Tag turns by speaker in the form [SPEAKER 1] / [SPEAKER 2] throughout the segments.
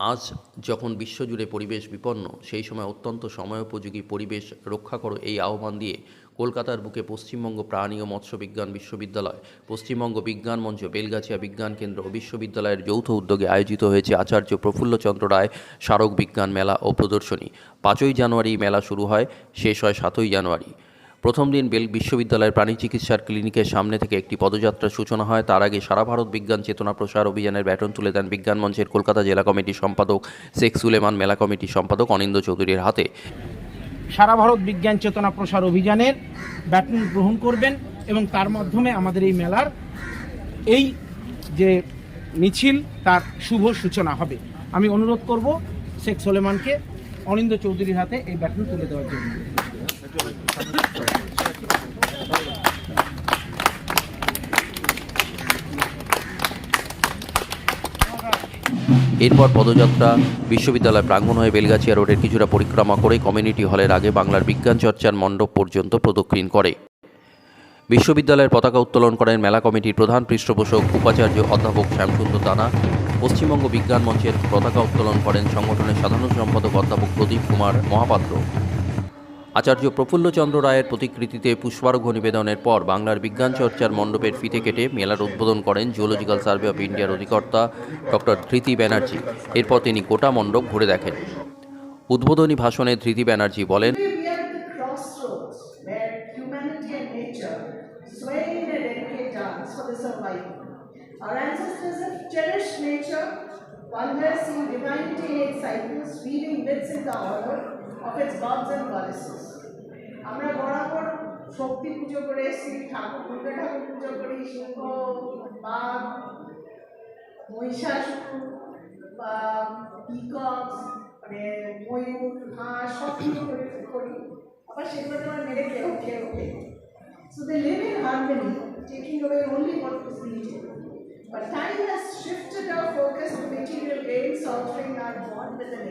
[SPEAKER 1] আজ যখন বিশ্বজুড়ে পরিবেশ বিপন্ন, সেই সময় অত্যন্ত সময়োপযোগী পরিবেশ রক্ষা করো এই আহ্বান দিয়ে কলকাতার বুকে পশ্চিমবঙ্গ প্রাণী ও মৎস্য বিজ্ঞান বিশ্ববিদ্যালয়, পশ্চিমবঙ্গ বিজ্ঞান মঞ্চ, বেলগাছিয়া বিজ্ঞান কেন্দ্র ও বিশ্ববিদ্যালয়ের যৌথ উদ্যোগে আয়োজিত হয়েছে আচার্য প্রফুল্লচন্দ্র রায় স্মারক বিজ্ঞান মেলা ও প্রদর্শনী। পাঁচই জানুয়ারি মেলা শুরু হয়, শেষ হয় সাতই জানুয়ারি। প্রথম দিন বেল বিশ্ববিদ্যালয়ের প্রাণী চিকিৎসার ক্লিনিকের সামনে থেকে একটি পদযাত্রার সূচনা হয়। তার আগে সারা ভারত বিজ্ঞান চেতনা প্রসার অভিযানের ব্যাটন তুলে দেন বিজ্ঞান মঞ্চের কলকাতা জেলা কমিটির সম্পাদক শেখ সুলেমান, মেলা কমিটির সম্পাদক অনিন্দ চৌধুরীর হাতে।
[SPEAKER 2] সারা ভারত বিজ্ঞান চেতনা প্রসার অভিযানের ব্যাটন গ্রহণ করবেন এবং তার মাধ্যমে আমাদের এই মেলার এই যে মিছিল, তার শুভ সূচনা হবে। আমি অনুরোধ করব শেখ সোলেমানকে, অনিন্দ চৌধুরীর হাতে এই ব্যাটন তুলে দেওয়ার জন্য।
[SPEAKER 1] এরপর পদযাত্রা বিশ্ববিদ্যালয় প্রাঙ্গণ হয়ে বেলগাছিয়া রোডের কিছুটা পরিক্রমা করে কমিউনিটি হলের আগে বাংলার বিজ্ঞান চর্চার মণ্ডপ পর্যন্ত প্রদক্ষিণ করে। বিশ্ববিদ্যালয়ের পতাকা উত্তোলন করেন মেলা কমিটির প্রধান পৃষ্ঠপোষক উপাচার্য অধ্যাপক শ্যামসুন্দর দানা। পশ্চিমবঙ্গ বিজ্ঞান মঞ্চের পতাকা উত্তোলন করেন সংগঠনের সাধারণ সম্পাদক অধ্যাপক প্রদীপ কুমার মহাপাত্র। আচার্য প্রফুল্লচন্দ্র রায়ের প্রতিকৃতিতে পুষ্পার্ঘ নিবেদনের পর বাংলার বিজ্ঞান চর্চার মণ্ডপের ফিতে কেটে মেলার উদ্বোধন করেন জুলজিক্যাল সার্ভে অফ ইন্ডিয়ার অধিকর্তা ডক্টর ধৃতি ব্যানার্জি। এরপর তিনি গোটা মণ্ডপ ঘুরে দেখেন। উদ্বোধনী ভাষণে ধৃতি ব্যানার্জি বলেন
[SPEAKER 3] of its gods and goddesses. আমরা বরাবর শক্তি পুজো করে এসেছি ঠাকুর দুর্গা ঠাকুর পুজো করি সিংহ বাঘ মহিষাসুর বা পিকক্স মানে ময়ূর হাঁস সব কিছু করে করি আবার সেগুলো আমরা মেরে খেয়েও খেয়েও খেয়ে So they live in harmony, taking away only what was needed. But time has shifted our focus to material gains, altering our bond with the.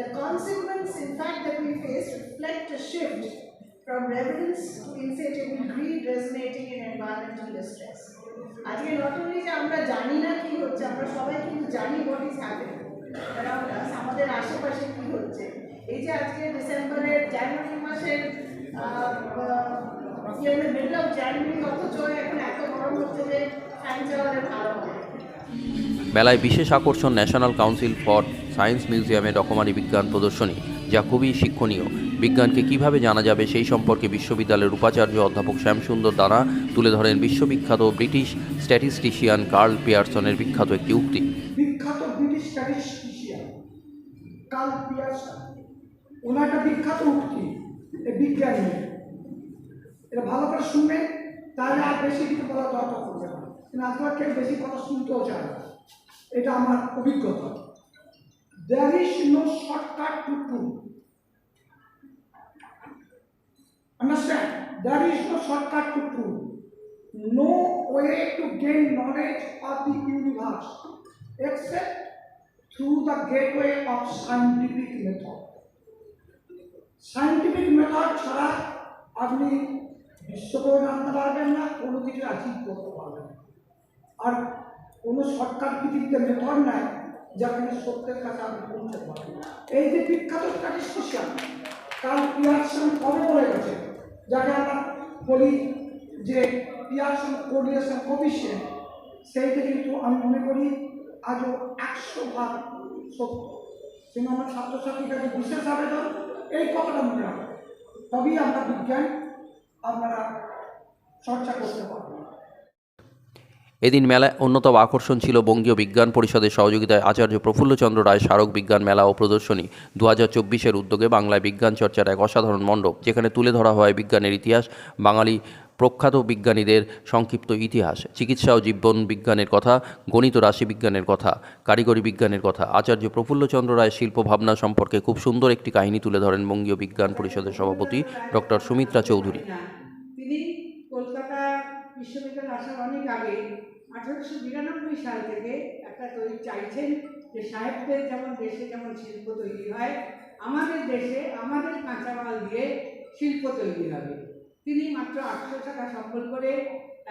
[SPEAKER 3] The consequence, in fact, that we face reflect a shift from reverence to insatiable greed resonating in environmental distress. আজকে not only যে আমরা জানি না কি হচ্ছে আমরা সবাই কিন্তু জানি what is happening around us আমাদের আশেপাশে কি হচ্ছে এই যে আজকে ডিসেম্বরের জানুয়ারি মাসের মিডল অফ জানুয়ারি অথচ এখন এত গরম হচ্ছে যে ফ্যান চালালে ভালো হয়
[SPEAKER 1] মেলায় বিশেষ আকর্ষণ ন্যাশনাল কাউন্সিল ফর সায়েন্স মিউজিয়ামে রকমারি বিজ্ঞান প্রদর্শনী, যা খুবই শিক্ষণীয়। বিজ্ঞানকে কীভাবে জানা যাবে সেই সম্পর্কে বিশ্ববিদ্যালয়ের উপাচার্য অধ্যাপক শ্যামসুন্দর দানা তুলে ধরেন বিশ্ববিখ্যাত ব্রিটিশ স্ট্যাটিস্টিশিয়ান কার্ল পিয়ারসনের বিখ্যাত একটি উক্তি।
[SPEAKER 4] বিখ্যাত ব্রিটিশ কার্ল পিয়ারসন ওনার একটা বিখ্যাত উক্তি বিজ্ঞানী। এটা ভালো করে তাহলে আর বেশি কিছু বলা দরকার না আজকাল কেউ বেশি কথা শুনতেও চায় না এটা আমার অভিজ্ঞতা there is no shortcut to true Understand? There is no shortcut to truth. No way to gain knowledge of the universe except through the gateway of scientific method. Scientific method ছাড়া আপনি বিশ্বকেও জানতে পারবেন না কোনো কিছু অ্যাচিভ করতে পারবেন না আর কোনো শর্টকাট পৃথিবীতে মেথড নাই যেখানে সত্যের কাছে আপনি পৌঁছতে পারবেন এই যে বিখ্যাত স্ট্যাটিস্টিশিয়ান কারণ পিয়ারসন কবে বলে গেছে? যাকে আমরা বলি যে পিয়ারসন কোরিলেশন কোভিশিয়েন্ট সেইটা কিন্তু আমি মনে করি আজও একশো ভাগ সত্য। কিন্তু আমার ছাত্রছাত্রীর কাছে বিশেষ আবেদন, এই কথাটা মনে রাখো তবেই আমরা বিজ্ঞান আপনারা চর্চা করতে পারব
[SPEAKER 1] এদিন মেলায় অন্যতম আকর্ষণ ছিল বঙ্গীয় বিজ্ঞান পরিষদের সহযোগিতায় আচার্য প্রফুল্লচন্দ্র রায় স্মারক বিজ্ঞান মেলা ও প্রদর্শনী দু হাজার চব্বিশের উদ্যোগে বাংলায় বিজ্ঞান চর্চার এক অসাধারণ মণ্ডপ, যেখানে তুলে ধরা হয় বিজ্ঞানের ইতিহাস, বাঙালি প্রখ্যাত বিজ্ঞানীদের সংক্ষিপ্ত ইতিহাস, চিকিৎসা ও জীবন বিজ্ঞানের কথা, গণিত রাশি বিজ্ঞানের কথা, কারিগরি বিজ্ঞানের কথা। আচার্য প্রফুল্লচন্দ্র রায় শিল্প ভাবনা সম্পর্কে খুব সুন্দর একটি কাহিনী তুলে ধরেন বঙ্গীয় বিজ্ঞান পরিষদের সভাপতি ডক্টর সুমিত্রা চৌধুরী।
[SPEAKER 5] আঠারোশো বিরানব্বই সাল থেকে একটা তৈরি চাইছেন যে সাহেবদের যেমন দেশে যেমন শিল্প তৈরি হয়, আমাদের দেশে আমাদের কাঁচামাল দিয়ে শিল্প তৈরি হবে। তিনি মাত্র আটশো টাকা সফল করে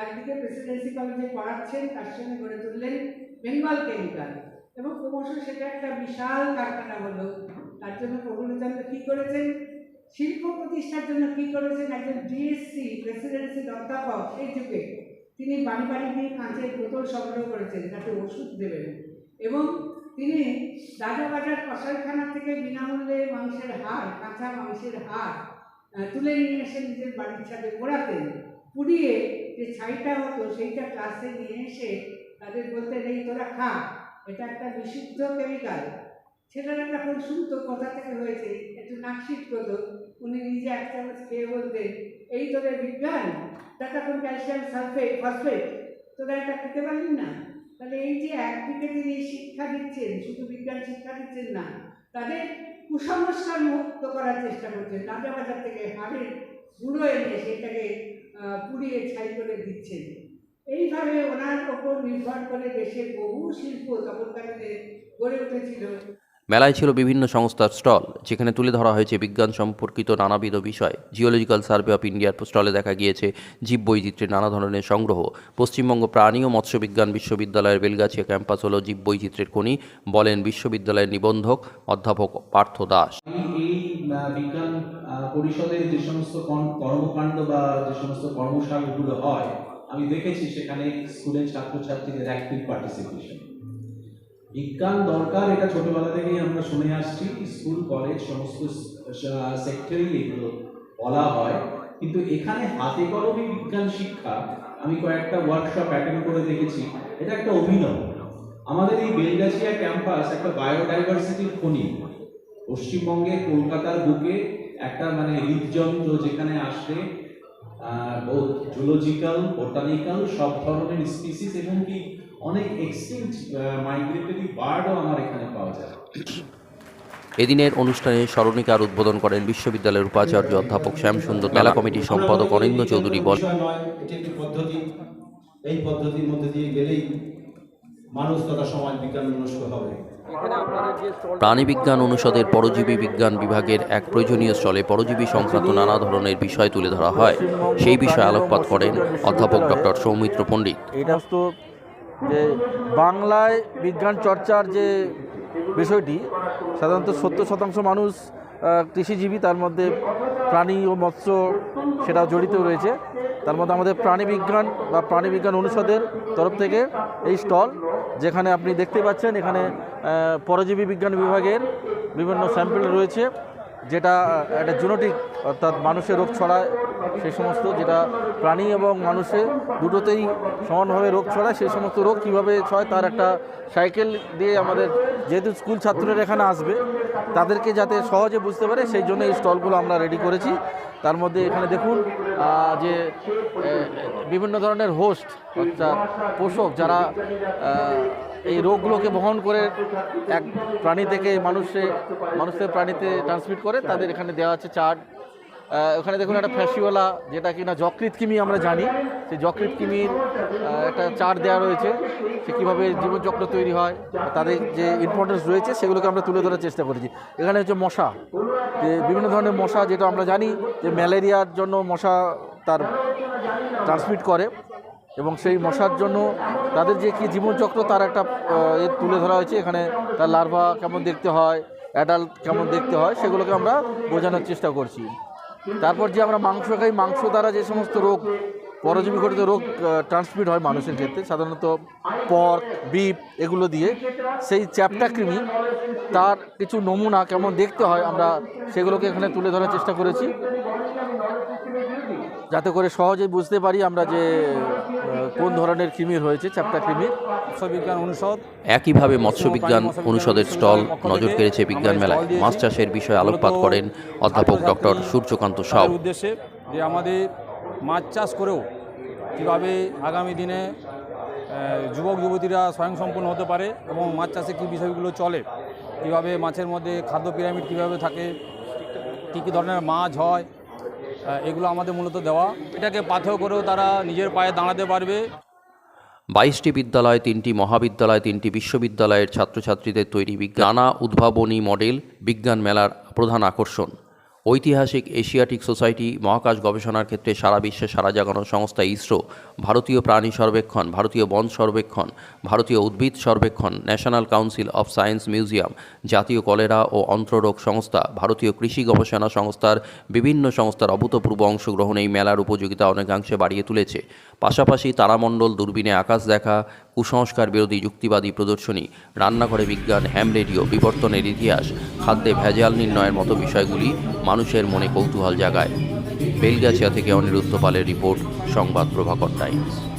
[SPEAKER 5] একদিকে প্রেসিডেন্সি কলেজে পড়াচ্ছেন, তার সঙ্গে গড়ে তুললেন বেঙ্গল কেমিক্যাল এবং ক্রমশ সেটা একটা বিশাল কারখানা হলো। তার জন্য প্রফুল্লচন্দ্র কী করেছেন? শিল্প প্রতিষ্ঠার জন্য কী করেছেন? একজন ডিএসসি প্রেসিডেন্সি অধ্যাপক সেই যুগে। তিনি বাড়ি বাড়ি গিয়ে কাঁচের বোতল সংগ্রহ করেছেন যাতে ওষুধ দেবেন। এবং তিনি রাজাবাজার কসাইখানা থেকে বিনামূল্যে মাংসের হাড় কাঁচা মাংসের আহ, তুলে নিয়ে এসে নিজের বাড়ির ছাদে পোড়াতেন পুড়িয়ে যে ছাইটা হতো সেইটা ক্লাসে নিয়ে এসে তাদের বলতেন এই তোরা খা এটা একটা বিশুদ্ধ কেমিক্যাল। ছেলেরা যখন শুনতো কোথা থেকে হয়েছে একটু নাকশিট করতো উনি নিজে এক চামচ খেয়ে বলতেন, এই তোদের বিজ্ঞান? তা তখন ক্যালসিয়াম সালফেট ফসফেট তোরা এটা খেতে পারলি না? তাহলে এই যে একদিকে তিনি শিক্ষা দিচ্ছেন, শুধু বিজ্ঞান শিক্ষা দিচ্ছেন না, তাদের কুসংস্কার মুক্ত করার চেষ্টা করছেন রাজাবাজার থেকে হাড়ের গুঁড়ো এনে সেটাকে পুড়িয়ে ছাই করে দিচ্ছেন। এইভাবে ওনার ওপর নির্ভর করে দেশের বহু শিল্প তখনকার গড়ে উঠেছিল।
[SPEAKER 1] মেলায় ছিল বিভিন্ন সংস্থার স্টল, যেখানে তুলে ধরা হয়েছে বিজ্ঞান সম্পর্কিত নানাবিধ বিষয়। জিওলজিক্যাল সার্ভে অফ ইন্ডিয়ার স্টলে দেখা গিয়েছে জীববৈচিত্র্যের নানা ধরনের সংগ্রহ। পশ্চিমবঙ্গ প্রাণী ও মৎস্য বিজ্ঞান বিশ্ববিদ্যালয়ের বেলগাছিয়া ক্যাম্পাস হল জীববৈচিত্র্যের খনি, বলেন বিশ্ববিদ্যালয়ের নিবন্ধক অধ্যাপক পার্থ দাস।
[SPEAKER 6] বিজ্ঞান পরিষদের যে সমস্ত কর্মকাণ্ড বা যে সমস্ত হয়, আমি দেখেছি সেখানে স্কুলের ছাত্রছাত্রীদের অ্যাক্টিভ পার্টিসিপেশন বিজ্ঞান দরকার, এটা ছোটবেলা থেকেই আমরা শুনে আসছি। স্কুল, কলেজ, সমস্ত সেক্টরেই এগুলো বলা হয়। কিন্তু এখানে হাতে কলমে বিজ্ঞান শিক্ষা, আমি কয়েকটা ওয়ার্কশপ অ্যাটেন্ড করে দেখেছি। এটা একটা অভিনব। আমাদের এই বেলগাছিয়া ক্যাম্পাস একটা বায়োডাইভার্সিটির খনি। পশ্চিমবঙ্গে কলকাতার বুকে একটা মানে হৃদযন্ত্র যেখানে আসলে জুলজিক্যাল বোটানিক্যাল সব ধরনের স্পিসিস এবং কি অনেক এক্সটিংক্ট মাইগ্রেটরি বার্ডও আমার এখানে পাওয়া যায়।
[SPEAKER 1] এদিনের অনুষ্ঠানে স্মরণিকার উদ্বোধন করেন বিশ্ববিদ্যালয়ের উপাচার্য অধ্যাপক শ্যামসুন্দর। মেলা কমিটির সম্পাদক অনিন্দ চৌধুরী বলেন
[SPEAKER 7] বিষয় এটি একটি পদ্ধতি। এই পদ্ধতির মধ্যে দিয়ে গেলেই মানুষ তথা সমাজ বিজ্ঞান মনস্ক হবে।
[SPEAKER 1] প্রাণীবিজ্ঞান অনুষদের পরজীবী বিজ্ঞান বিভাগের এক প্রয়োজনীয় স্থলে পরজীবী সংক্রান্ত নানা ধরনের বিষয় তুলে ধরা হয়। সেই বিষয়ে আলোকপাত করেন অধ্যাপক ডক্টর সৌমিত্র পণ্ডিত।
[SPEAKER 8] এটা তো যে বাংলায় বিজ্ঞান চর্চার যে বিষয়টি, সাধারণত সত্তর শতাংশ মানুষ কৃষিজীবী, তার মধ্যে প্রাণী ও মৎস্য সেটা জড়িত রয়েছে। তার মধ্যে আমাদের প্রাণী বিজ্ঞান বা প্রাণী বিজ্ঞান অনুষদের তরফ থেকে এই স্টল, যেখানে আপনি দেখতে পাচ্ছেন এখানে পরজীবী বিজ্ঞান বিভাগের বিভিন্ন স্যাম্পল রয়েছে। যেটা একটা জুনোটিক অর্থাৎ মানুষের রোগ ছড়ায়, সেই সমস্ত যেটা প্রাণী এবং মানুষে দুটোতেই সমানভাবে রোগ ছড়ায়, সেই সমস্ত রোগ কীভাবে ছয় তার একটা সাইকেল দিয়ে আমাদের যেহেতু স্কুল ছাত্ররা এখানে আসবে, তাদেরকে যাতে সহজে বুঝতে পারে, সেই জন্য এই স্টলগুলো আমরা রেডি করেছি। তার মধ্যে এখানে দেখুন যে বিভিন্ন ধরনের হোস্ট অর্থাৎ পোষক যারা এই রোগগুলোকে বহন করে এক প্রাণী থেকে মানুষে, মানুষের প্রাণীতে ট্রান্সমিট করে, তাদের এখানে দেওয়া আছে চার্ট ওখানে দেখুন একটা ফ্যাসিওলা, যেটা কিনা যকৃত কিমি আমরা জানি। সেই যকৃত কিমির একটা চার্ট দেওয়া রয়েছে। সে কীভাবে জীবনচক্র তৈরি হয় তাদের যে ইম্পর্টেন্স রয়েছে, সেগুলোকে আমরা তুলে ধরার চেষ্টা করেছি। এখানে হচ্ছে মশা। যে বিভিন্ন ধরনের মশা, যেটা আমরা জানি যে ম্যালেরিয়ার জন্য মশা তার ট্রান্সমিট করে, এবং সেই মশার জন্য তাদের যে কি জীবনচক্র, তার একটা তুলে ধরা হয়েছে। এখানে তার লার্ভা কেমন দেখতে হয় অ্যাডাল্ট কেমন দেখতে হয়, সেগুলোকে আমরা বোঝানোর চেষ্টা করছি। তারপর যে আমরা মাংস খাই মাংস দ্বারা যে সমস্ত রোগ পরজীবী ঘটিত রোগ ট্রান্সমিট হয় মানুষের ক্ষেত্রে। সাধারণত পর্ক বিপ এগুলো দিয়ে। সেই চ্যাপটা কৃমি তার কিছু নমুনা কেমন দেখতে হয় আমরা সেগুলোকে এখানে তুলে ধরার চেষ্টা করেছি। যাতে করে সহজেই বুঝতে পারি আমরা যে কোন ধরনের কৃমির হয়েছে চ্যাপটা কৃমির
[SPEAKER 9] বিজ্ঞান অনুষদ।
[SPEAKER 1] একইভাবে মৎস্যবিজ্ঞান অনুষদের স্টল নজর কেড়েছে বিজ্ঞান মেলায়। মাছ চাষের বিষয়ে আলোকপাত করেন অধ্যাপক ডক্টর সূর্যকান্ত সাউ।
[SPEAKER 9] উদ্দেশ্যে যে আমাদের মাছ চাষ করেও কীভাবে আগামী দিনে যুবক, যুবতীরা স্বয়ংসম্পূর্ণ হতে পারে এবং মাছ চাষে কী বিষয়গুলো চলে, কীভাবে মাছের মধ্যে খাদ্য পিরামিড কীভাবে থাকে, কী কী ধরনের মাছ হয় এগুলো আমাদের মূলত দেওয়া। এটাকে পাথেয় করেও তারা নিজের পায়ে দাঁড়াতে পারবে।
[SPEAKER 1] বাইশটি বিদ্যালয়, তিনটি মহাবিদ্যালয়, তিনটি বিশ্ববিদ্যালয়ের ছাত্রছাত্রীদের তৈরি বিজ্ঞানা উদ্ভাবনী মডেল বিজ্ঞান মেলার প্রধান আকর্ষণ। ঐতিহাসিক এশিয়াটিক সোসাইটি মহাকাশ গবেষণার ক্ষেত্রে সারা বিশ্বে সারা জাগানো সংস্থা ইসরো, ভারতীয় প্রাণী সর্বেক্ষণ, ভারতীয় বন সর্বেক্ষণ, ভারতীয় উদ্ভিদ সর্বেক্ষণ, national council of science museum, জাতীয় কলেরা ও অন্ত্ররোগ সংস্থা, ভারতীয় কৃষি গবেষণা সংস্থার বিভিন্ন সংস্থার অভূতপূর্ব অংশগ্রহণ এই মেলার উপযোগিতা অনেকাংশে বাড়িয়ে তুলেছে। পাশাপাশি তারামণ্ডল দূরবীনে আকাশ দেখা কুসংস্কার বিরোধী যুক্তিবাদী প্রদর্শনী, রান্নাঘরে বিজ্ঞান হ্যাম রেডিও বিবর্তনের ইতিহাস, খাদ্যে ভেজাল নির্ণয়ের মতো বিষয়গুলি মানুষের মনে কৌতূহল জাগায়। বেলগাছিয়া থেকে অনিরুদ্ধ পালের রিপোর্ট, সংবাদ প্রভাকর টাইমস।